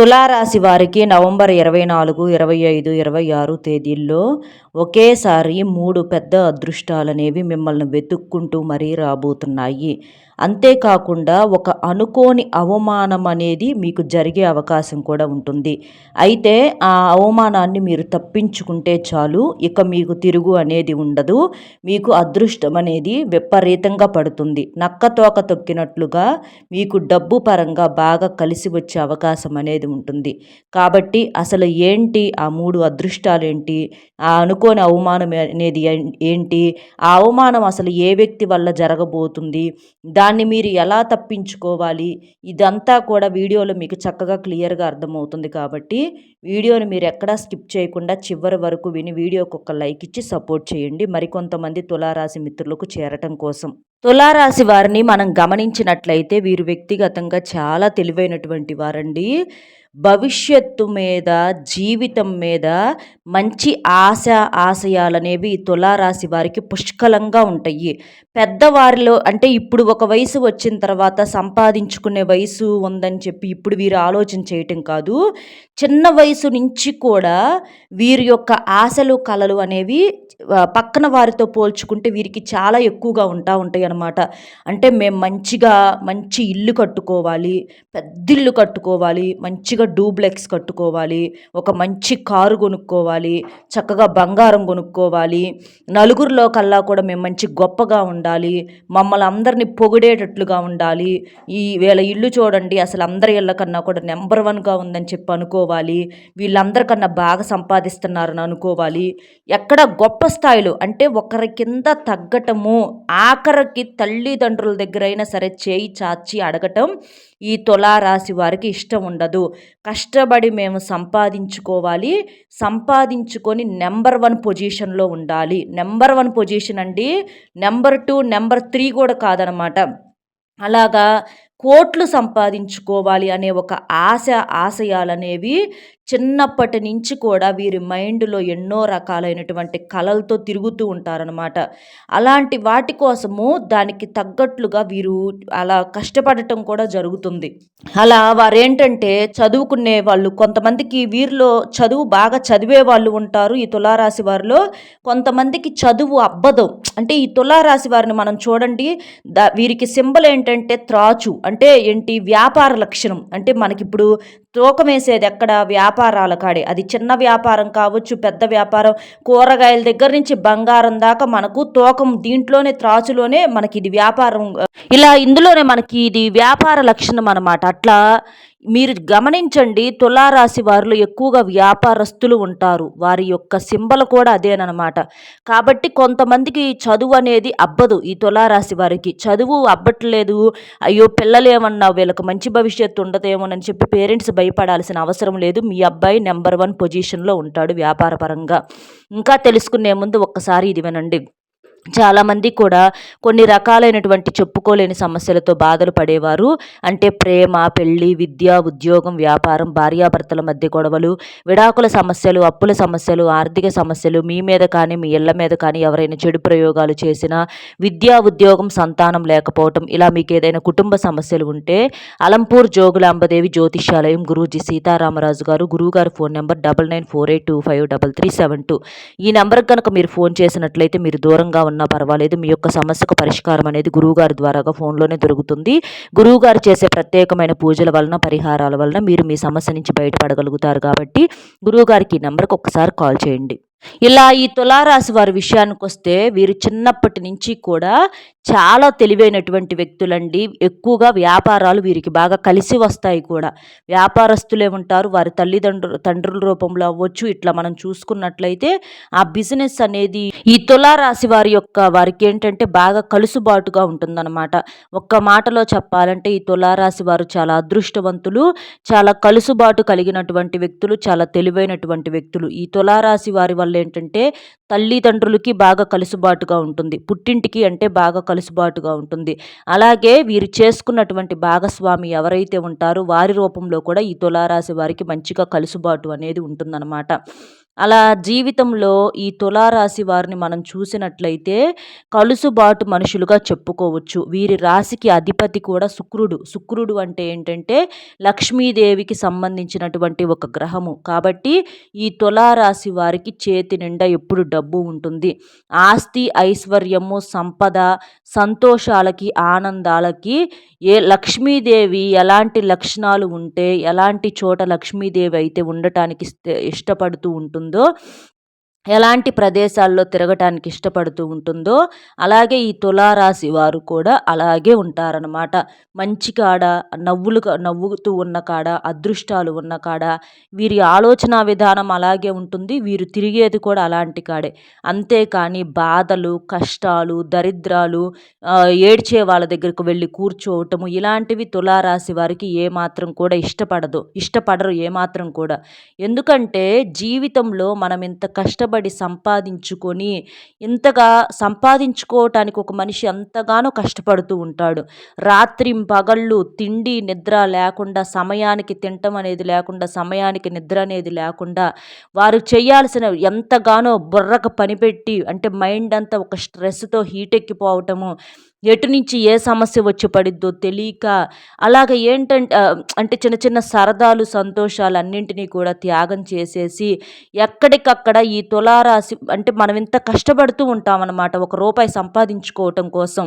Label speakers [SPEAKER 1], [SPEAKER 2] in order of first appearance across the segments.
[SPEAKER 1] తులారాశి వారికి నవంబర్ ఇరవై నాలుగు ఇరవై ఐదు ఇరవై ఆరు తేదీల్లో ఒకేసారి మూడు పెద్ద అదృష్టాలనేవి మిమ్మల్ని వెతుక్కుంటూ మరీ రాబోతున్నాయి. అంతేకాకుండా ఒక అనుకోని అవమానం అనేది మీకు జరిగే అవకాశం కూడా ఉంటుంది. అయితే ఆ అవమానాన్ని మీరు తప్పించుకుంటే చాలు ఇక మీకు తిరుగు అనేది ఉండదు. మీకు అదృష్టం అనేది విపరీతంగా పడుతుంది. నక్క తోక తొక్కినట్లుగా మీకు డబ్బు పరంగా బాగా కలిసి వచ్చే అవకాశం అనేది ఉంటుంది. కాబట్టి అసలు ఏంటి ఆ మూడు అదృష్టాలు ఏంటి? ఆ అనుకోని అవమానం అనేది ఏంటి? ఆ అవమానం అసలు ఏ వ్యక్తి వల్ల జరగబోతుంది? దాన్ని మీరు ఎలా తప్పించుకోవాలి? ఇదంతా కూడా వీడియోలో మీకు చక్కగా క్లియర్గా అర్థమవుతుంది కాబట్టి వీడియోని మీరు ఎక్కడా స్కిప్ చేయకుండా చివరి వరకు విని వీడియోకి ఒక లైక్ ఇచ్చి సపోర్ట్ చేయండి. మరికొంతమంది తులారాశి మిత్రులకు చేరటం కోసం. తులారాశి వారిని మనం గమనించినట్లయితే వీరు వ్యక్తిగతంగా చాలా తెలివైనటువంటి వారండి. భవిష్యత్తు మీద జీవితం మీద మంచి ఆశ ఆశయాలనేవి తులారాశి వారికి పుష్కలంగా ఉంటాయి. పెద్దవారిలో అంటే ఇప్పుడు ఒక వయసు వచ్చిన తర్వాత సంపాదించుకునే వయసు ఉందని చెప్పి ఇప్పుడు వీరు ఆలోచన చేయటం కాదు. చిన్న వయసు నుంచి కూడా వీరి యొక్క ఆశలు కళలు అనేవి పక్కన వారితో పోల్చుకుంటే వీరికి చాలా ఎక్కువగా ఉంటా ఉంటాయి అన్నమాట. అంటే మేము మంచిగా మంచి ఇల్లు కట్టుకోవాలి పెద్ద ఇల్లు కట్టుకోవాలి మంచిగా డూప్లెక్స్ కట్టుకోవాలి ఒక మంచి కారు కొనుక్కోవాలి చక్కగా బంగారం కొనుక్కోవాలి నలుగురిలో కల్లా కూడా మేము మంచి గొప్పగా ఉండాలి. ఉండాలి మమ్మల్ని అందరినీ పొగిడేటట్లుగా ఉండాలి. ఈ వీళ్ళ ఇల్లు చూడండి అసలు అందరి ఇళ్ళ కన్నా కూడా నెంబర్ వన్గా ఉందని చెప్పి అనుకోవాలి. వీళ్ళందరికన్నా బాగా సంపాదిస్తున్నారని అనుకోవాలి. ఎక్కడ గొప్ప స్థాయిలో అంటే ఒకరి కింద తగ్గటము ఆఖరికి తల్లిదండ్రుల దగ్గర అయినా సరే చేయి చాచి అడగటం ఈ తులారాశి వారికి ఇష్టం ఉండదు. కష్టపడి మేము సంపాదించుకోవాలి. సంపాదించుకొని నెంబర్ వన్ పొజిషన్లో ఉండాలి. నెంబర్ వన్ పొజిషన్ అండి నెంబర్ టూ నెంబర్ త్రీ కూడా కాదనమాట. అలాగా కోట్లు సంపాదించుకోవాలి అనే ఒక ఆశ ఆశయాలు అనేవి చిన్నప్పటి నుంచి కూడా వీరి మైండ్లో ఎన్నో రకాలైనటువంటి కళలతో తిరుగుతూ ఉంటారనమాట అలాంటి వాటి కోసము దానికి తగ్గట్లుగా వీరు అలా కష్టపడటం కూడా జరుగుతుంది. అలా వారేంటంటే చదువుకునే వాళ్ళు కొంతమందికి వీరిలో చదువు బాగా చదివే వాళ్ళు ఉంటారు ఈ తులారాశి వారిలో. కొంతమందికి చదువు అబ్బదు. అంటే ఈ తులారాశి వారిని మనం చూడండి దా వీరికి సింబల్ ఏంటంటే త్రాచు. అంటే ఏంటి? వ్యాపార లక్షణం. అంటే మనకిప్పుడు తూకం వేసేది ఎక్కడ? వ్యాపారాల కాడే. అది చిన్న వ్యాపారం కావచ్చు పెద్ద వ్యాపారం. కూరగాయల దగ్గర నుంచి బంగారం దాకా మనకు తూకం దీంట్లోనే త్రాచులోనే మనకి ఇది వ్యాపారం. ఇలా ఇందులోనే మనకి ఇది వ్యాపార లక్షణం అనమాట అట్లా మీరు గమనించండి తులారాశి వారిలో ఎక్కువగా వ్యాపారస్తులు ఉంటారు. వారి యొక్క సింబల్ కూడా అదేనమాట కాబట్టి కొంతమందికి చదువు అనేది అబ్బదు ఈ తులారాశి వారికి. చదువు అబ్బట్లేదు అయ్యో పిల్లలేమన్నా వీళ్ళకి మంచి భవిష్యత్తు ఉండదేమోనని చెప్పి పేరెంట్స్ భయపడాల్సిన అవసరం లేదు. మీ అబ్బాయి నెంబర్ వన్ పొజిషన్లో ఉంటాడు వ్యాపారపరంగా. ఇంకా తెలుసుకునే ముందు ఒక్కసారి ఇది వినండి. చాలామంది కూడా కొన్ని రకాలైనటువంటి చెప్పుకోలేని సమస్యలతో బాధలు పడేవారు. అంటే ప్రేమ పెళ్ళి విద్య ఉద్యోగం వ్యాపారం భార్యాభర్తల మధ్య గొడవలు విడాకుల సమస్యలు అప్పుల సమస్యలు ఆర్థిక సమస్యలు మీ మీద కానీ మీ ఇళ్ళ మీద కానీ ఎవరైనా చెడు ప్రయోగాలు చేసినా విద్యా ఉద్యోగం సంతానం లేకపోవటం ఇలా మీకు ఏదైనా కుటుంబ సమస్యలు ఉంటే అలంపూర్ జోగులాంబదేవి జ్యోతిష్యాలయం గురూజీ సీతారామరాజు గారు గురువుగారి phone number double nine four eight two five double three seven two. ఈ నెంబర్కి కనుక మీరు ఫోన్ చేసినట్లయితే మీరు దూరంగా ఉన్నా పర్వాలేదు. మీ యొక్క సమస్యకు పరిష్కారం అనేది గురువుగారి ద్వారాగా ఫోన్లోనే దొరుకుతుంది. గురువుగారు చేసే ప్రత్యేకమైన పూజల వలన పరిహారాల వలన మీరు మీ సమస్య నుంచి బయటపడగలుగుతారు కాబట్టి గురువుగారికి ఈ నెంబర్కి ఒకసారి కాల్ చేయండి. ఇలా ఈ తులారాశి వారి విషయానికి వస్తే వీరు చిన్నప్పటి నుంచి కూడా చాలా తెలివైనటువంటి వ్యక్తులండి. ఎక్కువగా వ్యాపారాలు వీరికి బాగా కలిసి వస్తాయి కూడా. వ్యాపారస్తులే ఉంటారు. వారి తల్లిదండ్రులు తండ్రుల రూపంలో అవ్వచ్చు. ఇట్లా మనం చూసుకున్నట్లయితే ఆ బిజినెస్ అనేది ఈ తులారాశి వారి యొక్క వారికి ఏంటంటే బాగా కలుసుబాటుగా ఉంటుందన్నమాట. ఒక్క మాటలో చెప్పాలంటే ఈ తులారాశి వారు చాలా అదృష్టవంతులు చాలా కలుసుబాటు కలిగినటువంటి వ్యక్తులు చాలా తెలివైనటువంటి వ్యక్తులు. ఈ తులారాశి వారి వల్ల ఏంటంటే తల్లిదండ్రులకి బాగా కలుసుబాటుగా ఉంటుంది. పుట్టింటికి అంటే బాగా కలుసుబాటుగా ఉంటుంది. అలాగే వీరు చేసుకున్నటువంటి భాగస్వామి ఎవరైతే ఉంటారో వారి రూపంలో కూడా ఈ తులారాశి వారికి మంచిగా కలుసుబాటు అనేది ఉంటుందన్నమాట. అలా జీవితంలో ఈ తులారాశి వారిని మనం చూసినట్లయితే కలుసుబాటు మనుషులుగా చెప్పుకోవచ్చు. వీరి రాశికి అధిపతి కూడా శుక్రుడు. శుక్రుడు అంటే ఏంటంటే లక్ష్మీదేవికి సంబంధించినటువంటి ఒక గ్రహము. కాబట్టి ఈ తులారాశి వారికి చేతి నిండా ఎప్పుడు డబ్బు ఉంటుంది. ఆస్తి ఐశ్వర్యము సంపద సంతోషాలకి ఆనందాలకి ఏ లక్ష్మీదేవి ఎలాంటి లక్షణాలు ఉంటే ఎలాంటి చోట లక్ష్మీదేవి అయితే ఉండటానికి ఇష్టపడుతూ ఉంటుంది. 的 ఎలాంటి ప్రదేశాల్లో తిరగటానికి ఇష్టపడుతూ ఉంటుందో అలాగే ఈ తులారాశి వారు కూడా అలాగే ఉంటారనమాట మంచి కాడ నవ్వులు నవ్వుతూ ఉన్న కాడ అదృష్టాలు ఉన్న కాడ వీరి ఆలోచన విధానం అలాగే ఉంటుంది వీరు తిరిగేది కూడా అలాంటి కాడే. అంతేకాని బాధలు కష్టాలు దరిద్రాలు ఏడ్చే వాళ్ళ దగ్గరకు వెళ్ళి కూర్చోవటము ఇలాంటివి తులారాశి వారికి ఏమాత్రం కూడా ఇష్టపడదు ఇష్టపడరు ఏమాత్రం కూడా. ఎందుకంటే జీవితంలో మనం ఇంత కష్ట కష్టపడి సంపాదించుకొని ఇంతగా సంపాదించుకోవటానికి ఒక మనిషి ఎంతగానో కష్టపడుతూ ఉంటాడు. రాత్రి పగళ్ళు తిండి నిద్ర లేకుండా సమయానికి తినటం అనేది లేకుండా సమయానికి నిద్ర అనేది లేకుండా వారు చేయాల్సిన ఎంతగానో బుర్రకు పనిపెట్టి అంటే మైండ్ అంతా ఒక స్ట్రెస్తో హీట్ ఎక్కిపోవటము ఎటు నుంచి ఏ సమస్య వచ్చి పడిద్దో తెలియక అలాగ ఏంటంటే అంటే చిన్న చిన్న సరదాలు సంతోషాలు అన్నింటినీ కూడా త్యాగం చేసేసి ఎక్కడికక్కడ ఈ తులారాశి అంటే మనం ఇంత కష్టపడుతూ ఉంటామన్నమాట. ఒక రూపాయి సంపాదించుకోవటం కోసం.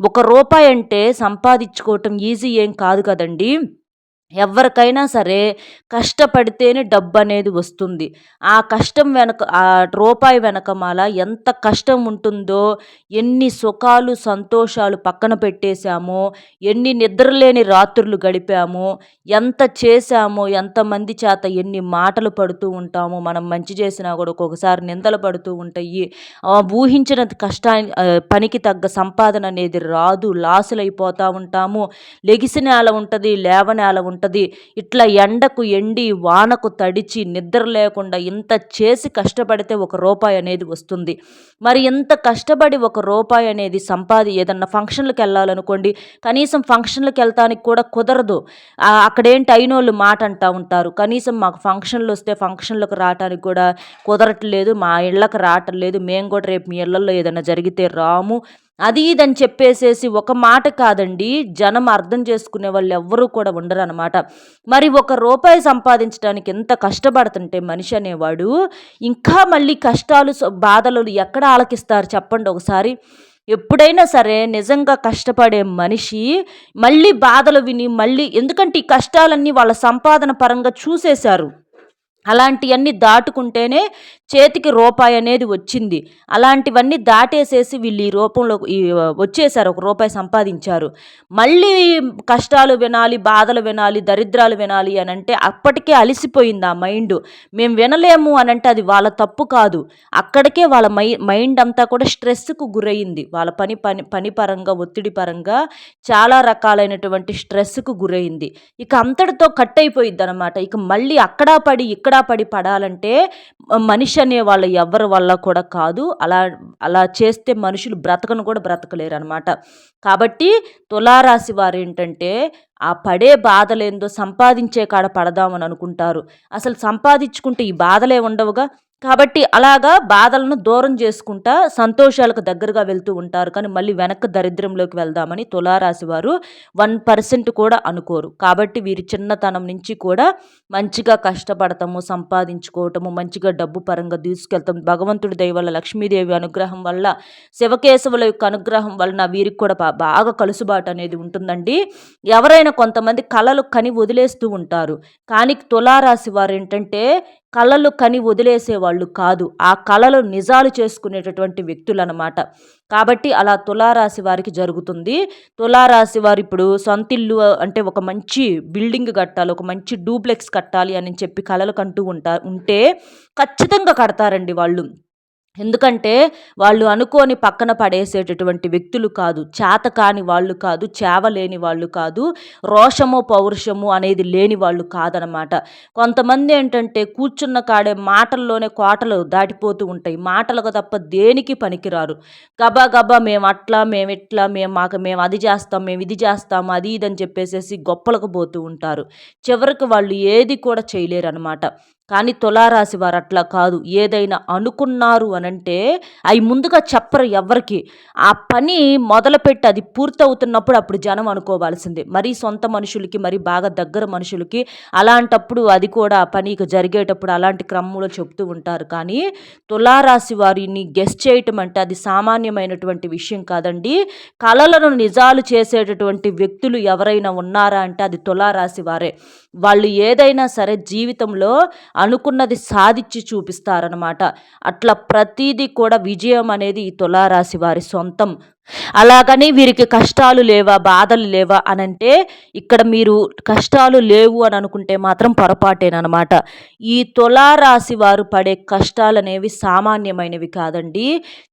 [SPEAKER 1] ఒక రూపాయి అంటే సంపాదించుకోవటం ఈజీ ఏం కాదు కదండీ. ఎవరికైనా సరే కష్టపడితేనే డబ్బు అనేది వస్తుంది. ఆ కష్టం వెనక ఆ రూపాయి వెనకమాల ఎంత కష్టం ఉంటుందో ఎన్ని సుఖాలు సంతోషాలు పక్కన పెట్టేశామో ఎన్ని నిద్రలేని రాత్రులు గడిపామో ఎంత చేశామో ఎంతమంది చేత ఎన్ని మాటలు పడుతూ ఉంటామో మనం మంచి చేసినా కూడా ఒక్కొక్కసారి నిందలు పడుతూ ఉంటాయి. ఊహించిన కష్టా పనికి తగ్గ సంపాదన అనేది రాదు. లాసులు అయిపోతూ ఉంటాము. లెగిసిన నేల ఉంటుంది లేవనేల ఉంటుంది. ఉంటుంది. ఇట్లా ఎండకు ఎండి వానకు తడిచి నిద్ర లేకుండా ఇంత చేసి కష్టపడితే ఒక రూపాయి అనేది వస్తుంది. మరి ఇంత కష్టపడి ఒక రూపాయి అనేది సంపాది ఏదన్నా ఫంక్షన్లకు వెళ్ళాలనుకోండి కనీసం ఫంక్షన్లకు వెళ్తానికి కూడా కుదరదు. అక్కడేంటి అయినోళ్ళు మాట అంటూ ఉంటారు. కనీసం మాకు ఫంక్షన్లు వస్తే ఫంక్షన్లకు రావటానికి కూడా కుదరట్లేదు మా ఇళ్ళకి రావటం లేదు. మేము కూడా రేపు మీ ఇళ్ళల్లో ఏదైనా జరిగితే రాము. అది ఇదని చెప్పేసేసి ఒక మాట కాదండి జనం అర్థం చేసుకునే వాళ్ళు ఎవ్వరూ కూడా ఉండరు అనమాట మరి ఒక రూపాయి సంపాదించడానికి ఎంత కష్టపడుతుంటే మనిషి అనేవాడు ఇంకా మళ్ళీ కష్టాలు బాధలు ఎక్కడ ఆలకిస్తారు చెప్పండి ఒకసారి? ఎప్పుడైనా సరే నిజంగా కష్టపడే మనిషి మళ్ళీ బాధలు విని మళ్ళీ ఎందుకంటే ఈ కష్టాలన్నీ వాళ్ళ సంపాదన పరంగా చూసేశారు. అలాంటివన్నీ దాటుకుంటేనే చేతికి రూపాయి అనేది వచ్చింది. అలాంటివన్నీ దాటేసేసి వీళ్ళు ఈ రూపంలో ఈ వచ్చేసారు ఒక రూపాయి సంపాదించారు. మళ్ళీ కష్టాలు వినాలి బాధలు వినాలి దరిద్రాలు వినాలి అని అంటే అప్పటికే అలసిపోయింది ఆ మైండ్. మేము వినలేము అని అంటే అది వాళ్ళ తప్పు కాదు. అక్కడికే వాళ్ళ మై మైండ్ అంతా కూడా స్ట్రెస్కు గురయింది. వాళ్ళ పని పని పని పరంగా ఒత్తిడి పరంగా చాలా రకాలైనటువంటి స్ట్రెస్కు గురైంది ఇక అంతటితో కట్ అయిపోయింది అనమాట ఇక మళ్ళీ అక్కడ పడి ఇక్కడ పడి పడాలంటే మనిషి అనే వాళ్ళు ఎవరి వల్ల కూడా కాదు. అలా అలా చేస్తే మనుషులు బ్రతకను కూడా బ్రతకలేరు అనమాట కాబట్టి తులారాశి వారు ఏంటంటే ఆ పడే బాధలేందో సంపాదించే కాడ పడదామని అనుకుంటారు. అసలు సంపాదించుకుంటే ఈ బాధలే ఉండవుగా? కాబట్టి అలాగా బాధలను దూరం చేసుకుంటా సంతోషాలకు దగ్గరగా వెళ్తూ ఉంటారు. కానీ మళ్ళీ వెనక్కి దరిద్రంలోకి వెళ్దామని తులారాశి వారు వన్ పర్సెంట్ కూడా అనుకోరు. కాబట్టి వీరి చిన్నతనం నుంచి కూడా మంచిగా కష్టపడతాము సంపాదించుకోవటము మంచిగా డబ్బు పరంగా తీసుకెళ్తాం. భగవంతుడి దయ వల్ల లక్ష్మీదేవి అనుగ్రహం వల్ల శివకేశవుల యొక్క అనుగ్రహం వలన వీరికి కూడా బాగా కలుసుబాటు అనేది ఉంటుందండి. ఎవరైనా కొంతమంది కళలు కని వదిలేస్తూ ఉంటారు. కానీ తులారాశి వారు ఏంటంటే కళలు కని వదిలేసేవాళ్ళు కాదు. ఆ కళలు నిజాలు చేసుకునేటటువంటి వ్యక్తులు అనమాట కాబట్టి అలా తులారాశి వారికి జరుగుతుంది. తులారాశి వారు ఇప్పుడు సొంతిల్లు అంటే ఒక మంచి బిల్డింగ్ కట్టాలి ఒక మంచి డూప్లెక్స్ కట్టాలి అని చెప్పి కళలు కంటూ ఉంటా ఉంటే ఖచ్చితంగా కడతారండి వాళ్ళు. ఎందుకంటే వాళ్ళు అనుకోని పక్కన పడేసేటటువంటి వ్యక్తులు కాదు చేత కాని వాళ్ళు కాదు చేవ లేని వాళ్ళు కాదు రోషము పౌరుషము అనేది లేని వాళ్ళు కాదనమాట. కొంతమంది ఏంటంటే కూర్చున్న కాడే మాటల్లోనే కోటలు దాటిపోతూ ఉంటాయి. మాటలకు తప్ప దేనికి పనికిరారు? గబా గబా మేము అట్లా మేము ఇట్లా మేము మాకు మేము అది చేస్తాం మేము ఇది చేస్తాము అది ఇది అని చెప్పేసేసి గొప్పలకు పోతూ ఉంటారు. చివరికి వాళ్ళు ఏది కూడా చేయలేరు అనమాట కానీ తులారాశి వారు అట్లా కాదు. ఏదైనా అనుకున్నారు అనంటే అవి ముందుగా చెప్పరు ఎవరికి ఆ పని మొదలుపెట్టి అది పూర్తవుతున్నప్పుడు అప్పుడు జనం అనుకోవాల్సిందే. మరి సొంత మనుషులకి మరి బాగా దగ్గర మనుషులకి అలాంటప్పుడు అది కూడా ఆ పనికి జరిగేటప్పుడు అలాంటి క్రమంలో చెప్తూ ఉంటారు. కానీ తులారాశి వారిని గెస్ట్ చేయటం అంటే అది సామాన్యమైనటువంటి విషయం కాదండి. కళలను నిజాలు చేసేటటువంటి వ్యక్తులు ఎవరైనా ఉన్నారా అంటే అది తులారాశి వారే. వాళ్ళు ఏదైనా సరే జీవితంలో అనుకున్నది సాధించి చూపిస్తారనమాట అట్లా ప్రతీది కూడా విజయం అనేది ఈ తులారాశి వారి సొంతం. అలాగని వీరికి కష్టాలు లేవా బాధలు లేవా అని అంటే ఇక్కడ మీరు కష్టాలు లేవు అని అనుకుంటే మాత్రం పొరపాటేనమాట ఈ తులారాశి వారు పడే కష్టాలు అనేవి సామాన్యమైనవి కాదండి.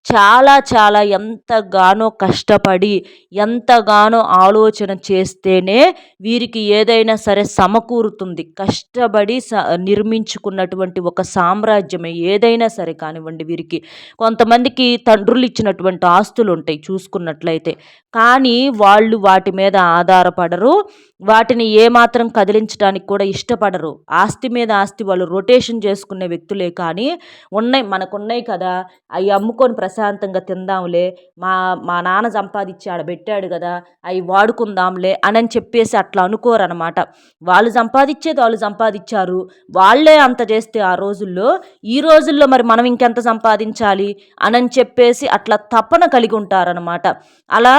[SPEAKER 1] చాలా చాలా ఎంతగానో కష్టపడి ఎంతగానో ఆలోచన చేస్తేనే వీరికి ఏదైనా సరే సమకూరుతుంది. కష్టపడి స నిర్మించుకున్నటువంటి ఒక సామ్రాజ్యమే ఏదైనా సరే కానివ్వండి వీరికి. కొంతమందికి తండ్రులు ఇచ్చినటువంటి ఆస్తులు ఉంటాయి చూసుకున్నట్లయితే. కానీ వాళ్ళు వాటి మీద ఆధారపడరు. వాటిని ఏమాత్రం కదిలించడానికి కూడా ఇష్టపడరు. ఆస్తి మీద ఆస్తి వాళ్ళు రొటేషన్ చేసుకునే వ్యక్తులే కానీ ఉన్నాయి మనకు ఉన్నాయి కదా. అవి అమ్ముకొని ప్రశాంతంగా తిందాంలే. మా మా నాన్న సంపాదించి ఆడ పెట్టాడు కదా. అవి వాడుకుందాంలే అని చెప్పేసి అట్లా అనుకోరనమాట వాళ్ళు సంపాదించేది వాళ్ళు సంపాదించారు వాళ్ళే అంత చేస్తే ఆ రోజుల్లో ఈ రోజుల్లో మరి మనం ఇంకెంత సంపాదించాలి? అని చెప్పేసి అట్లా తపన కలిగి ఉంటారనమాట అలా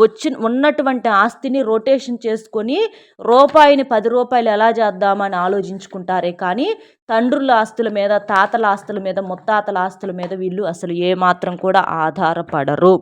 [SPEAKER 1] వచ్చి ఉన్నటువంటి ఆస్తిని రొటేషన్ చేసుకొని రూపాయిని పది రూపాయలు ఎలా చేద్దామని ఆలోచించుకుంటారే కానీ తండ్రుల ఆస్తుల మీద తాతల ఆస్తుల మీద ముత్తాతల ఆస్తుల మీద వీళ్ళు అసలు ఏమాత్రం కూడా ఆధారపడరు.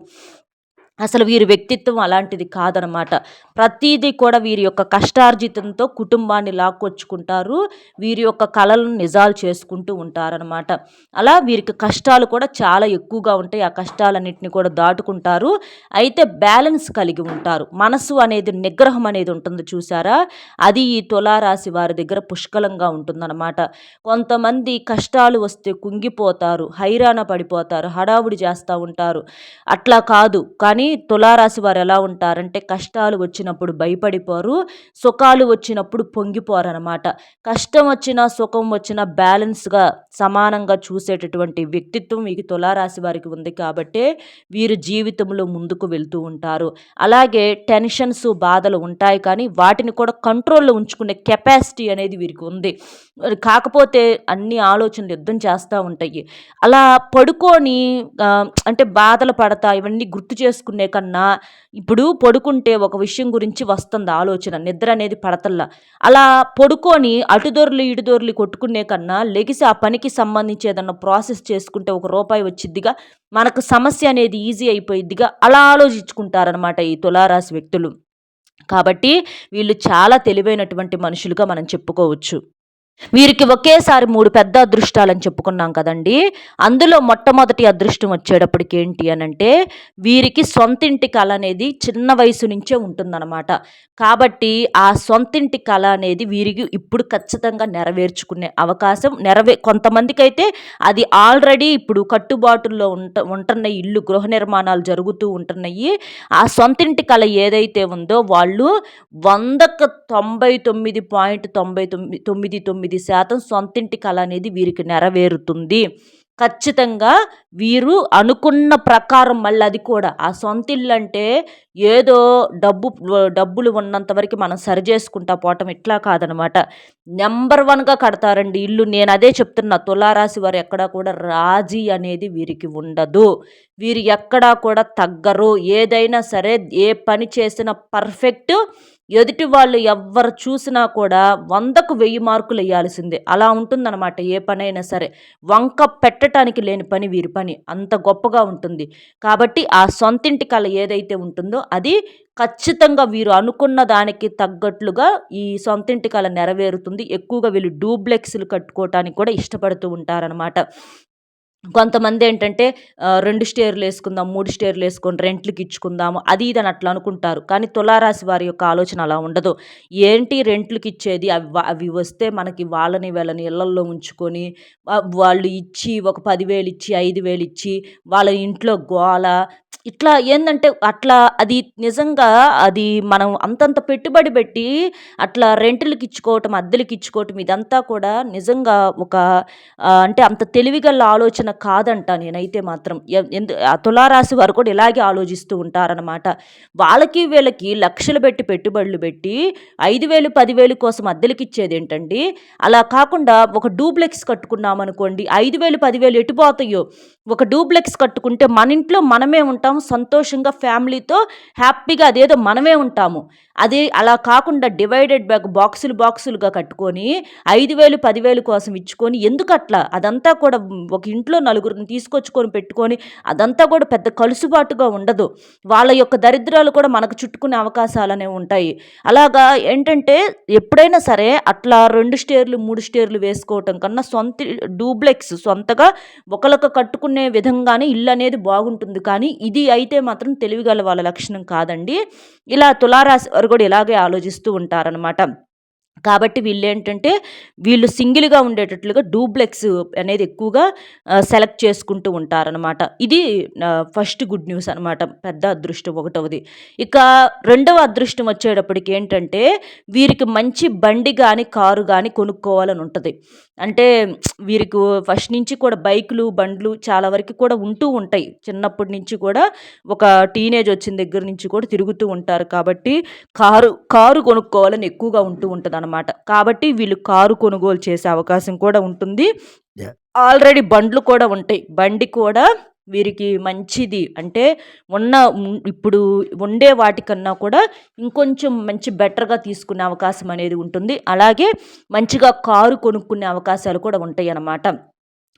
[SPEAKER 1] అసలు వీరి వ్యక్తిత్వం అలాంటిది కాదనమాట. ప్రతీది కూడా వీరి యొక్క కష్టార్జితంతో కుటుంబాన్ని లాక్కొచ్చుకుంటారు. వీరి యొక్క కళలను నిజాలు చేసుకుంటూ ఉంటారనమాట. అలా వీరికి కష్టాలు కూడా చాలా ఎక్కువగా ఉంటాయి. ఆ కష్టాలన్నింటినీ కూడా దాటుకుంటారు. అయితే బ్యాలెన్స్ కలిగి ఉంటారు. మనసు అనేది నిగ్రహం అనేది ఉంటుంది చూసారా? అది ఈ తులారాశి వారి దగ్గర పుష్కలంగా ఉంటుందన్నమాట. కొంతమంది కష్టాలు వస్తే కుంగిపోతారు హైరాణ పడిపోతారు హడావుడి చేస్తూ ఉంటారు. అట్లా కాదు. కానీ కానీ తులారాశి వారు ఎలా ఉంటారంటే కష్టాలు వచ్చినప్పుడు భయపడిపోరు సుఖాలు వచ్చినప్పుడు పొంగిపోరు అనమాట కష్టం వచ్చినా సుఖం వచ్చినా బ్యాలెన్స్గా సమానంగా చూసేటటువంటి వ్యక్తిత్వం ఈ తులారాశి వారికి ఉంది కాబట్టి వీరు జీవితంలో ముందుకు వెళ్తూ ఉంటారు. అలాగే టెన్షన్స్ బాధలు ఉంటాయి కానీ వాటిని కూడా కంట్రోల్లో ఉంచుకునే కెపాసిటీ అనేది వీరికి ఉంది. కాకపోతే అన్ని ఆలోచనలు యుద్ధం చేస్తూ ఉంటాయి. అలా పడుకొని అంటే బాధలు పడతా ఇవన్నీ గుర్తు చేసుకుని పడుకునే కన్నా ఇప్పుడు పడుకుంటే ఒక విషయం గురించి వస్తుంది ఆలోచన నిద్ర అనేది పడతల్లా. అలా పడుకొని అటుదొరలు ఇటుదొరలు కొట్టుకునే కన్నా లెగిసి ఆ పనికి సంబంధించి ఏదన్నా ప్రాసెస్ చేసుకుంటే ఒక రూపాయి వచ్చిద్దిగా మనకు సమస్య అనేది ఈజీ అయిపోయిద్దిగా అలా ఆలోచించుకుంటారనమాట ఈ తులారాశి వ్యక్తులు. కాబట్టి వీళ్ళు చాలా తెలివైనటువంటి మనుషులుగా మనం చెప్పుకోవచ్చు. వీరికి ఒకేసారి మూడు పెద్ద అదృష్టాలని చెప్పుకున్నాం కదండి. అందులో మొట్టమొదటి అదృష్టం వచ్చేటప్పటికి ఏంటి అని అంటే వీరికి సొంతింటి కళ అనేది చిన్న వయసు నుంచే ఉంటుందన్నమాట. కాబట్టి ఆ సొంతింటి కళ అనేది వీరికి ఇప్పుడు ఖచ్చితంగా నెరవేర్చుకునే అవకాశం నెరవే కొంతమందికి అయితే అది ఆల్రెడీ ఇప్పుడు కట్టుబాటుల్లో ఉంట ఉంటున్న ఇల్లు గృహ నిర్మాణాలు జరుగుతూ ఉంటున్నాయి. ఆ సొంతింటి కళ ఏదైతే ఉందో వాళ్ళు వందకు తొంభై తొమ్మిది పాయింట్ తొంభై తొమ్మిది తొమ్మిది తొమ్మిది శాతం సొంతింటి కళ అనేది వీరికి నెరవేరుతుంది. ఖచ్చితంగా వీరు అనుకున్న ప్రకారం మళ్ళీ అది కూడా. ఆ సొంత ఇల్లు అంటే ఏదో డబ్బు డబ్బులు ఉన్నంత వరకు మనం సరి చేసుకుంటా పోవటం ఇట్లా కాదనమాట. నెంబర్ వన్గా కడతారండి ఇల్లు. నేను అదే చెప్తున్నా తులారాశి వారు ఎక్కడా కూడా రాజీ అనేది వీరికి ఉండదు. వీరు ఎక్కడా కూడా తగ్గరు. ఏదైనా సరే ఏ పని చేసినా పర్ఫెక్ట్ ఎదుటి వాళ్ళు ఎవ్వరు చూసినా కూడా వందకు వెయ్యి మార్కులు వేయాల్సిందే. అలా ఉంటుందన్నమాట. ఏ పనైనా సరే. వంక పెట్టడానికి లేని పని వీరి పని. అంత గొప్పగా ఉంటుంది. కాబట్టి ఆ సొంతింటి కళ ఏదైతే ఉంటుందో అది ఖచ్చితంగా వీరు అనుకున్న దానికి తగ్గట్లుగా ఈ సొంతింటి కళ నెరవేరుతుంది. ఎక్కువగా వీళ్ళు డూప్లెక్స్లు కట్టుకోవటానికి కూడా ఇష్టపడుతూ ఉంటారనమాట కొంతమంది ఏంటంటే రెండు స్టేర్లు వేసుకుందాం మూడు స్టేర్లు వేసుకొని రెంట్లకి ఇచ్చుకుందాము అది ఇది అని అట్లా అనుకుంటారు. కానీ తులారాశి వారి యొక్క ఆలోచన అలా ఉండదు. ఏంటి రెంట్లకి ఇచ్చేది? అవి అవి వస్తే మనకి వాళ్ళని వీళ్ళని ఇళ్ళల్లో ఉంచుకొని వాళ్ళు ఇచ్చి ఒక పదివేలు ఇచ్చి ఐదు వేలు ఇచ్చి వాళ్ళ ఇంట్లో గోల ఇట్లా ఏందంటే అట్లా అది నిజంగా అది మనం అంతంత పెట్టుబడి పెట్టి అట్లా రెంట్‌లకి ఇచ్చుకోవటం, అద్దెలకి ఇచ్చుకోవటం ఇదంతా కూడా నిజంగా ఒక అంటే అంత తెలివిగల ఆలోచన కాదంట నేనైతే మాత్రం. ఎందు ఆ తులారాశి వారు కూడా ఇలాగే ఆలోచిస్తూ ఉంటారనమాట. వాళ్ళకి వీళ్ళకి లక్షలు పెట్టి పెట్టుబడులు పెట్టి ఐదు వేలు పదివేలు కోసం అద్దెలకిచ్చేదేంటండి? అలా కాకుండా ఒక డూప్లెక్స్ కట్టుకున్నామనుకోండి ఐదు వేలు పదివేలు ఎటు పోతాయో. ఒక డూప్లెక్స్ కట్టుకుంటే మన ఇంట్లో మనమే ఉంటాం. సంతోషంగా ఫ్యామిలీతో హ్యాపీగా అదేదో మనమే ఉంటాము. అదే అలా కాకుండా డివైడెడ్ బ్యాగ్ బాక్సులు బాక్సులుగా కట్టుకొని ఐదు వేలు పదివేలు కోసం ఇచ్చుకొని ఎందుకట్లా? అదంతా కూడా ఒక ఇంట్లో నలుగురిని తీసుకొచ్చుకొని పెట్టుకొని అదంతా కూడా పెద్ద కలుసుబాటుగా ఉండదు. వాళ్ళ యొక్క దరిద్రాలు కూడా మనకు చుట్టుకునే అవకాశాలు అనేవి ఉంటాయి. అలాగా ఏంటంటే ఎప్పుడైనా సరే అట్లా రెండు స్టేర్లు, మూడు స్టేర్లు వేసుకోవటం కన్నా సొంత డూప్లెక్స్ సొంతగా ఒకళ్ళకి కట్టుకునే విధంగానే ఇల్లు అనేది బాగుంటుంది. కానీ ఇది అయితే మాత్రం తెలివిగల వాళ్ళ లక్షణం కాదండి. ఇలా తులారాశి వారు కూడా ఇలాగే ఆలోచిస్తూ ఉంటారనమాట. కాబట్టి వీళ్ళు ఏంటంటే వీళ్ళు సింగిల్‌గా ఉండేటట్లుగా డూప్లెక్స్ అనేది ఎక్కువగా సెలెక్ట్ చేసుకుంటూ ఉంటారనమాట. ఇది ఫస్ట్ గుడ్ న్యూస్ అనమాట. పెద్ద అదృష్టం ఒకటవది. ఇక రెండవ అదృష్టం వచ్చేటప్పటికి ఏంటంటే వీరికి మంచి బండి కానీ కారు కానీ కొనుక్కోవాలని ఉంటుంది అంటే వీరికి ఫస్ట్ నుంచి కూడా బైకులు, బండ్లు చాలా వరకు కూడా ఉంటూ ఉంటాయి. చిన్నప్పటి నుంచి కూడా ఒక టీనేజ్ వచ్చిన దగ్గర నుంచి కూడా తిరుగుతూ ఉంటారు కాబట్టి కారు, కారు కొనుక్కోవాలని ఎక్కువగా ఉంటూ ఉంటదనమాట. కాబట్టి వీళ్ళు కారు కొనుగోలు చేసే అవకాశం కూడా ఉంటుంది. ఆల్రెడీ బండ్లు కూడా ఉంటాయి. బండి కూడా వీరికి మంచిది. అంటే ఉన్న ఇప్పుడు ఉండే వాటికన్నా కూడా ఇంకొంచెం మంచి బెటర్‌గా తీసుకునే అవకాశం అనేది ఉంటుంది. అలాగే మంచిగా కారు కొనుక్కునే అవకాశాలు కూడా ఉంటాయి అన్నమాట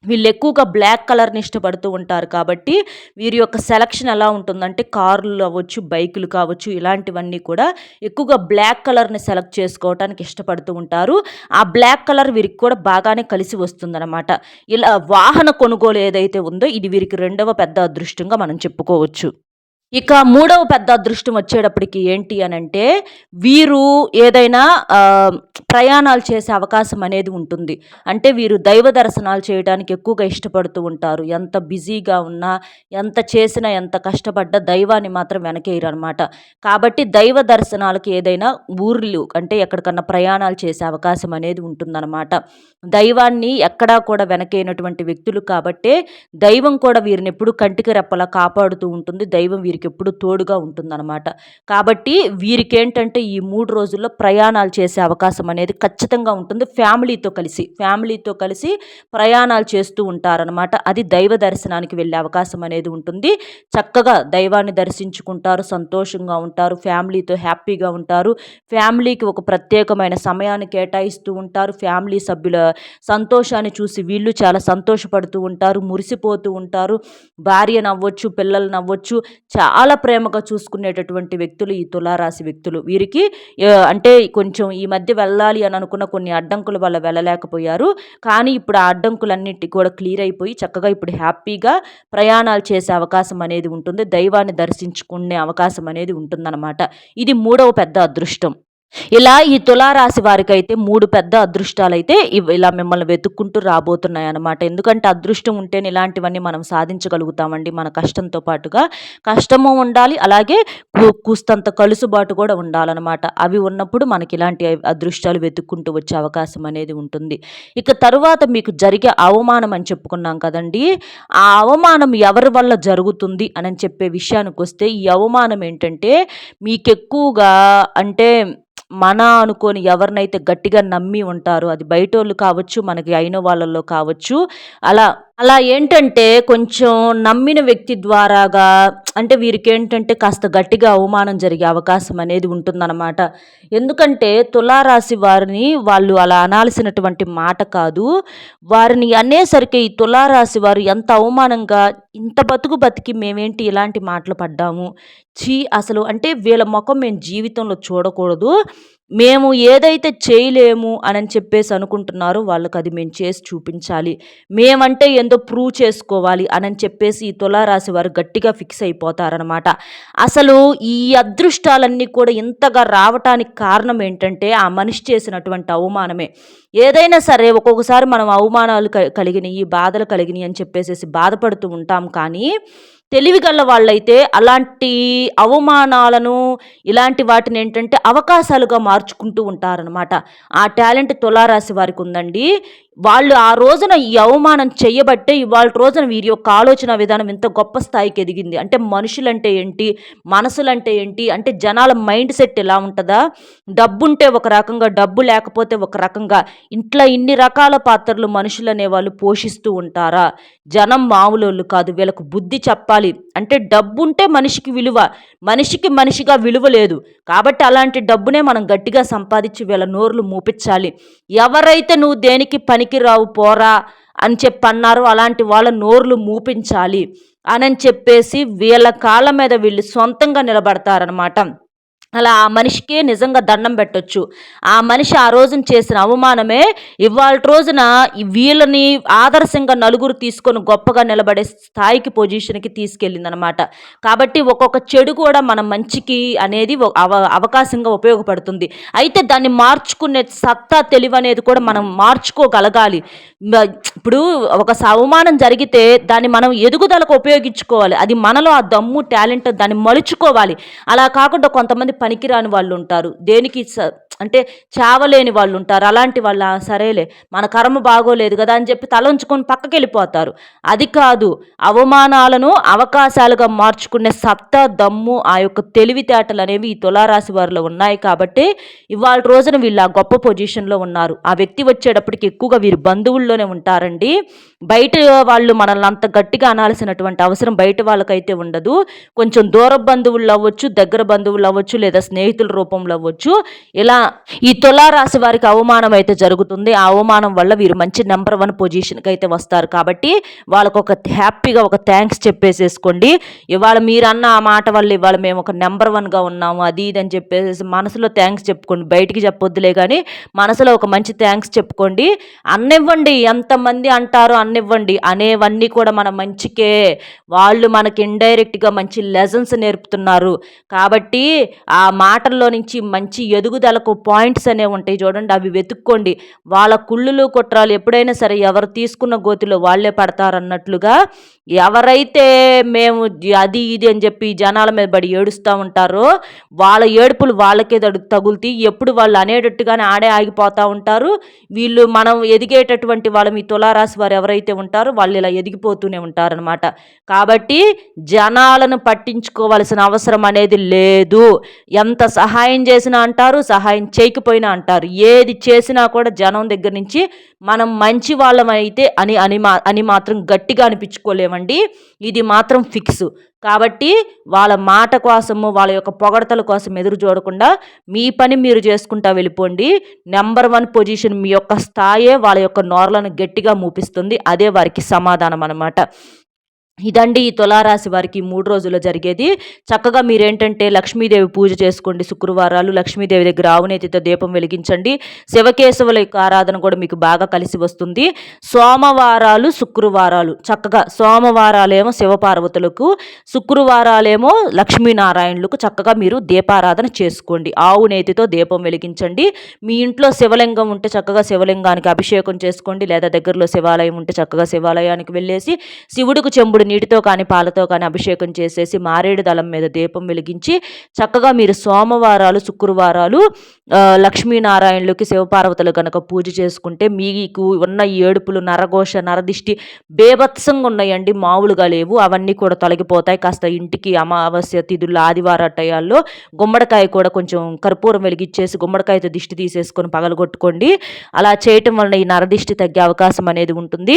[SPEAKER 1] వీళ్ళు ఎక్కువగా బ్లాక్ కలర్‌ని ఇష్టపడుతూ ఉంటారు కాబట్టి వీరి యొక్క సెలక్షన్ ఎలా ఉంటుందంటే కార్లు అవ్వచ్చు, బైకులు కావచ్చు ఇలాంటివన్నీ కూడా ఎక్కువగా బ్లాక్ కలర్‌ని సెలెక్ట్ చేసుకోవటానికి ఇష్టపడుతూ ఉంటారు. ఆ బ్లాక్ కలర్ వీరికి కూడా బాగానే కలిసి వస్తుందనమాట. ఇలా వాహన కొనుగోలు ఏదైతే ఉందో ఇది వీరికి రెండవ పెద్ద అదృష్టంగా మనం చెప్పుకోవచ్చు. ఇక మూడవ పెద్ద అదృష్టం వచ్చేటప్పటికి ఏంటి అని అంటే వీరు ఏదైనా ప్రయాణాలు చేసే అవకాశం అనేది ఉంటుంది. అంటే వీరు దైవ దర్శనాలు చేయడానికి ఎక్కువగా ఇష్టపడుతూ ఉంటారు. ఎంత బిజీగా ఉన్నా, ఎంత చేసినా, ఎంత కష్టపడ్డా దైవాన్ని మాత్రం వెనకేయరనమాట. కాబట్టి దైవ దర్శనాలకి ఏదైనా ఊర్లు అంటే ఎక్కడికన్నా ప్రయాణాలు చేసే అవకాశం అనేది ఉంటుందనమాట. దైవాన్ని ఎక్కడా కూడా వెనకైనటువంటి వ్యక్తులు కాబట్టే దైవం కూడా వీరిని ఎప్పుడు కంటికి రెప్పలా కాపాడుతూ ఉంటుంది. దైవం వీరికి ఎప్పుడు తోడుగా ఉంటుందన్నమాట కాబట్టి వీరికేంటంటే ఈ మూడు రోజుల్లో ప్రయాణాలు చేసే అవకాశం అనేది అనేది ఖచ్చితంగా ఉంటుంది. ఫ్యామిలీతో కలిసి, ఫ్యామిలీతో కలిసి ప్రయాణాలు చేస్తూ ఉంటారనమాట. అది దైవ దర్శనానికి వెళ్ళే అవకాశం అనేది ఉంటుంది. చక్కగా దైవాన్ని దర్శించుకుంటారు. సంతోషంగా ఉంటారు. ఫ్యామిలీతో హ్యాపీగా ఉంటారు. ఫ్యామిలీకి ఒక ప్రత్యేకమైన సమయాన్ని కేటాయిస్తూ ఉంటారు. ఫ్యామిలీ సభ్యుల సంతోషాన్ని చూసి వీళ్ళు చాలా సంతోషపడుతూ ఉంటారు. మురిసిపోతూ ఉంటారు. భార్య నవ్వచ్చు పిల్లలు నవ్వచ్చు చాలా ప్రేమగా చూసుకునేటటువంటి వ్యక్తులు ఈ తులారాశి వ్యక్తులు. వీరికి అంటే కొంచెం ఈ మధ్య వెళ్ళాలి అని అనుకున్న కొన్ని అడ్డంకుల వల్ల వెళ్ళలేకపోయారు. కానీ ఇప్పుడు ఆ అడ్డంకులన్నిటి కూడా క్లియర్ అయిపోయి చక్కగా ఇప్పుడు హ్యాపీగా ప్రయాణాలు చేసే అవకాశం అనేది ఉంటుంది. దైవాన్ని దర్శించుకునే అవకాశం అనేది ఉంటుందన్నమాట ఇది మూడవ పెద్ద అదృష్టం. ఇలా ఈ తులారాశి వారికైతే మూడు పెద్ద అదృష్టాలైతే ఇలా మిమ్మల్ని వెతుక్కుంటూ రాబోతున్నాయి అనమాట ఎందుకంటే అదృష్టం ఉంటేనే ఇలాంటివన్నీ మనం సాధించగలుగుతామండి. మన కష్టంతో పాటుగా కష్టము ఉండాలి. అలాగే కు కుస్తంత కలుసుబాటు కూడా ఉండాలన్నమాట అవి ఉన్నప్పుడు మనకి ఇలాంటి అదృష్టాలు వెతుక్కుంటూ వచ్చే అవకాశం అనేది ఉంటుంది. ఇక తరువాత మీకు జరిగే అవమానం అని చెప్పుకున్నాం కదండీ! ఆ అవమానం ఎవరి వల్ల జరుగుతుంది అని చెప్పే విషయానికి వస్తే ఈ అవమానం ఏంటంటే మీకు ఎక్కువగా అంటే మన అనుకొని ఎవరినైతే గట్టిగా నమ్మి ఉంటారో అది బయటోళ్ళు కావచ్చు, మనకి అయిన వాళ్ళల్లో కావచ్చు. అలా అలా ఏంటంటే కొంచెం నమ్మిన వ్యక్తి ద్వారాగా అంటే వీరికేంటంటే కాస్త గట్టిగా అవమానం జరిగే అవకాశం అనేది ఉంటుందన్నమాట ఎందుకంటే తులారాశి వారిని వాళ్ళు అలా అనాల్సినటువంటి మాట కాదు. వారిని అనేసరికి ఈ తులారాశి వారు ఎంత అవమానంగా ఇంత బతుకు బతికి మేమేంటి ఇలాంటి మాటలు పడ్డాము. ఛీ! అసలు అంటే వీళ్ళ ముఖం మేము జీవితంలో చూడకూడదు. మేము ఏదైతే చేయలేము అని చెప్పేసి అనుకుంటున్నారో వాళ్ళకి అది మేము చేసి చూపించాలి. మేమంటే ఏందో ప్రూవ్ చేసుకోవాలి అని చెప్పేసి ఈ తులారాశి వారు గట్టిగా ఫిక్స్ అయిపోతారనమాట. అసలు ఈ అదృష్టాలన్నీ కూడా ఇంతగా రావటానికి కారణం ఏంటంటే ఆ మనిషి చేసినటువంటి అవమానమే. ఏదైనా సరే ఒక్కొక్కసారి మనం అవమానాలు క బాధలు కలిగినాయి అని చెప్పేసి బాధపడుతూ ఉంటాం కానీ తెలివిగల వాళ్ళైతే అలాంటి అవమానాలను ఇలాంటి వాటిని ఏంటంటే అవకాశాలుగా మార్చుకుంటూ ఉంటారనమాట ఆ టాలెంట్ తులారాశి వారికి ఉందండి వాళ్ళు ఆ రోజున ఈ అవమానం చేయబట్టే ఇవాళ రోజున వీరి యొక్క ఆలోచన విధానం ఇంత గొప్ప స్థాయికి ఎదిగింది. అంటే మనుషులంటే ఏంటి? మనసులంటే ఏంటి? అంటే జనాల మైండ్ సెట్ ఎలా ఉంటుందా? డబ్బుంటే ఒక రకంగా డబ్బు లేకపోతే ఒక రకంగా ఇంట్లో ఇన్ని రకాల పాత్రలు మనుషులు అనేవాళ్ళు పోషిస్తూ ఉంటారా? జనం మామూలు కాదు. వీళ్ళకు బుద్ధి చెప్పాలి. అంటే డబ్బు ఉంటే మనిషికి విలువ మనిషికి మనిషిగా విలువ లేదు. కాబట్టి అలాంటి డబ్బునే మనం గట్టిగా సంపాదించి వీళ్ళ నోర్లు మూపించాలి. ఎవరైతే నువ్వు దేనికి పనికిరావు పోరా అని చెప్పి అన్నారు అలాంటి వాళ్ళ నోర్లు మూపించాలి. అని చెప్పేసి వీళ్ళ కాళ్ళ మీద వీళ్ళు సొంతంగా నిలబడతారనమాట అలా ఆ మనిషికే నిజంగా దండం పెట్టొచ్చు. ఆ మనిషి ఆ రోజున చేసిన అవమానమే ఇవాళ రోజున వీళ్ళని ఆదర్శంగా నలుగురు తీసుకొని గొప్పగా నిలబడే స్థాయికి పొజిషన్కి తీసుకెళ్ళిందనమాట. కాబట్టి ఒక్కొక్క చెడు కూడా మన మంచికి అనేది అవ అవకాశంగా ఉపయోగపడుతుంది. అయితే దాన్ని మార్చుకునే సత్తా తెలివి అనేది కూడా మనం మార్చుకోగలగాలి. ఇప్పుడు ఒక అవమానం జరిగితే దాన్ని మనం ఎదుగుదలకు ఉపయోగించుకోవాలి. అది మనలో ఆ దమ్ము టాలెంట్ దాన్ని మలుచుకోవాలి. అలా కాకుండా కొంతమంది పనికిరాని వాళ్ళు ఉంటారు దేనికి అంటే చావలేని వాళ్ళు ఉంటారు అలాంటి వాళ్ళ సరేలే మన కర్మ బాగోలేదు కదా అని చెప్పి తలంచుకొని పక్కకి వెళ్ళిపోతారు అది కాదు అవమానాలను అవకాశాలుగా మార్చుకునే సత్తా దమ్ము ఆ యొక్క తెలివితేటలు అనేవి ఈ తులారాశి వారిలో ఉన్నాయి కాబట్టి ఇవాళ రోజున వీళ్ళు ఆ గొప్ప పొజిషన్లో ఉన్నారు. ఆ వ్యక్తి వచ్చేటప్పటికి ఎక్కువగా వీరు బంధువుల్లోనే ఉంటారండి. బయట వాళ్ళు మనల్ని అంత గట్టిగా అనాల్సినటువంటి అవసరం బయట వాళ్ళకైతే ఉండదు. కొంచెం దూర బంధువులు అవ్వచ్చు దగ్గర బంధువులు అవ్వచ్చు లేదా స్నేహితుల రూపంలో అవ్వచ్చు. ఇలా ఈ తులారాశి వారికి అవమానం అయితే జరుగుతుంది. ఆ అవమానం వల్ల వీరు మంచి నెంబర్ వన్ పొజిషన్కి అయితే వస్తారు. కాబట్టి వాళ్ళకు ఒక హ్యాపీగా ఒక థ్యాంక్స్ చెప్పేసేసుకోండి. ఇవాళ మీరు అన్న ఆ మాట వల్ల ఇవాళ మేము ఒక నెంబర్ వన్గా ఉన్నాము అది ఇది అని చెప్పేసి మనసులో థ్యాంక్స్ చెప్పుకోండి. బయటికి చెప్పొద్దులే కానీ మనసులో ఒక మంచి థ్యాంక్స్ చెప్పుకోండి. అన్నివ్వండి. ఎంతమంది అంటారు అన్న అన్నివ్వండి. అనేవన్నీ కూడా మన మంచికే. వాళ్ళు మనకి ఇండైరెక్ట్గా మంచి లెసన్స్ నేర్పుతున్నారు. కాబట్టి ఆ మాటల్లో నుంచి మంచి ఎదుగుదలకు పాయింట్స్ అనేవి ఉంటాయి చూడండి. అవి వెతుక్కోండి. వాళ్ళ కుళ్ళులు కుట్రాలు ఎప్పుడైనా సరే ఎవరు తీసుకున్న గోతిలో వాళ్ళే పడతారన్నట్లుగా ఎవరైతే మేము అది ఇది అని చెప్పి జనాల మీద పడి ఏడుస్తూ ఉంటారో వాళ్ళ ఏడుపులు వాళ్ళకే తగులుతాయి. ఎప్పుడు వాళ్ళు అనేటట్టుగానే ఆడే ఆగిపోతూ ఉంటారు. వీళ్ళు మనం ఎదిగేటటువంటి వాళ్ళ మీ తులారాశి వారు ఎవరైతే ఉంటారో వాళ్ళు ఇలా ఎదిగిపోతూనే ఉంటారనమాట కాబట్టి జనాలను పట్టించుకోవాల్సిన అవసరం అనేది లేదు. ఎంత సహాయం చేసినా అంటారు సహాయం చేయకపోయినా అంటారు. ఏది చేసినా కూడా జనం దగ్గర నుంచి మనం మంచి వాళ్ళం అయితే అని అని మా అని మాత్రం గట్టిగా అనిపించుకోలేమండి. ఇది మాత్రం ఫిక్స్. కాబట్టి వాళ్ళ మాట కోసము వాళ్ళ యొక్క పొగడతల కోసం ఎదురు చూడకుండా మీ పని మీరు చేసుకుంటా వెళ్ళిపోండి. నెంబర్ వన్ పొజిషన్ మీ యొక్క స్థాయే వాళ్ళ యొక్క నోర్లను గట్టిగా మూపిస్తుంది. అదే వారికి సమాధానం అనమాట ఇదండి ఈ తులారాశి వారికి మూడు రోజుల్లో జరిగేది. చక్కగా మీరేంటంటే లక్ష్మీదేవి పూజ చేసుకోండి శుక్రవారాలు. లక్ష్మీదేవి దగ్గర ఆవునేతితో దీపం వెలిగించండి. శివకేశవుల యొక్క ఆరాధన కూడా మీకు బాగా కలిసి వస్తుంది. సోమవారాలు శుక్రవారాలు. చక్కగా సోమవారాలేమో శివపార్వతులకు శుక్రవారాలేమో లక్ష్మీనారాయణులకు చక్కగా మీరు దీపారాధన చేసుకోండి. ఆవు నేతితో దీపం వెలిగించండి. మీ ఇంట్లో శివలింగం ఉంటే చక్కగా శివలింగానికి అభిషేకం చేసుకోండి. లేదా దగ్గరలో శివాలయం ఉంటే చక్కగా శివాలయానికి వెళ్ళేసి శివుడికి చెంబుడు నీటితో కానీ పాలతో కానీ అభిషేకం చేసేసి మారేడు దళం మీద దీపం వెలిగించి చక్కగా మీరు సోమవారాలు శుక్రవారాలు లక్ష్మీనారాయణులకి శివపార్వతులు కనుక పూజ చేసుకుంటే మీకు ఉన్న ఏడుపులు నరఘోష నరదిష్టి బేభత్సంగా ఉన్నాయండి. మామూలుగా లేవు. అవన్నీ కూడా తొలగిపోతాయి. కాస్త ఇంటికి అమావాస్య తిథులు ఆదివార టయాల్లో గుమ్మడికాయ కూడా కొంచెం కర్పూరం వెలిగించేసి గుమ్మడికాయతో దిష్టి తీసేసుకొని పగలగొట్టుకోండి. అలా చేయటం వలన ఈ నరదిష్టి తగ్గే అవకాశం అనేది ఉంటుంది.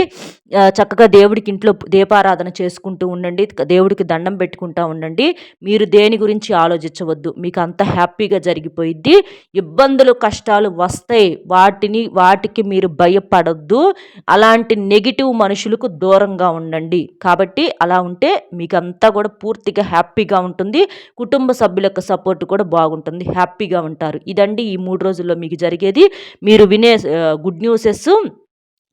[SPEAKER 1] చక్కగా దేవుడికి ఇంట్లో దీపారాధన చేసుకుంటూ ఉండండి దేవుడికి దండం పెట్టుకుంటూ ఉండండి. మీరు దేని గురించి ఆలోచించవద్దు. మీకు అంత హ్యాపీగా జరిగిపోయిద్ది. ఇబ్బందులు కష్టాలు వస్తాయి. వాటిని వాటికి మీరు భయపడద్దు. అలాంటి నెగిటివ్ మనుషులకు దూరంగా ఉండండి. కాబట్టి అలా ఉంటే మీకు అంతా కూడా పూర్తిగా హ్యాపీగా ఉంటుంది. కుటుంబ సభ్యుల యొక్క సపోర్ట్ కూడా బాగుంటుంది. హ్యాపీగా ఉంటారు. ఇదండి ఈ మూడు రోజుల్లో మీకు జరిగేది. మీరు వినే గుడ్ న్యూసెస్.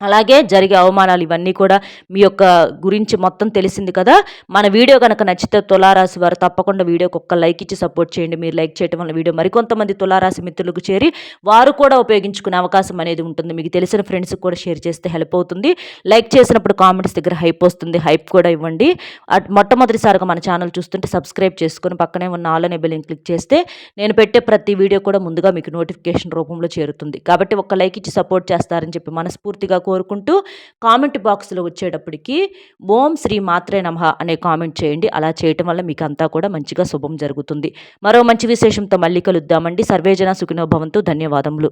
[SPEAKER 1] అలాగే జరిగే అవమానాలు ఇవన్నీ కూడా మీ యొక్క గురించి మొత్తం తెలిసింది కదా. మన వీడియో కనుక నచ్చితే తులారాశి వారు తప్పకుండా వీడియోకి ఒక్క లైక్ ఇచ్చి సపోర్ట్ చేయండి. మీరు లైక్ చేయడం వల్ల వీడియో మరికొంతమంది తులారాశి మిత్రులకు చేరి వారు కూడా ఉపయోగించుకునే అవకాశం అనేది ఉంటుంది. మీకు తెలిసిన ఫ్రెండ్స్కి కూడా షేర్ చేస్తే హెల్ప్ అవుతుంది. లైక్ చేసినప్పుడు కామెంట్స్ దగ్గర హైప్ వస్తుంది. హైప్ కూడా ఇవ్వండి. అట్ మొట్టమొదటిసారిగా మన ఛానల్ చూస్తుంటే సబ్స్క్రైబ్ చేసుకొని పక్కనే ఉన్న ఆల్ అనే బెల్ని క్లిక్ చేస్తే నేను పెట్టే ప్రతి వీడియో కూడా ముందుగా మీకు నోటిఫికేషన్ రూపంలో చేరుతుంది. కాబట్టి ఒక లైక్ ఇచ్చి సపోర్ట్ చేస్తారని చెప్పి మనస్ఫూర్తిగా కోరుకుంటూ కామెంట్ బాక్స్లో వచ్చేటప్పటికి ఓం శ్రీ మాత్రే నమః అనే కామెంట్ చేయండి. అలా చేయటం వల్ల మీకు అంతా కూడా మంచిగా శుభం జరుగుతుంది. మరో మంచి విశేషంతో మళ్ళీ కలుద్దామండి. సర్వేజన సుఖినోభవంతో ధన్యవాదములు.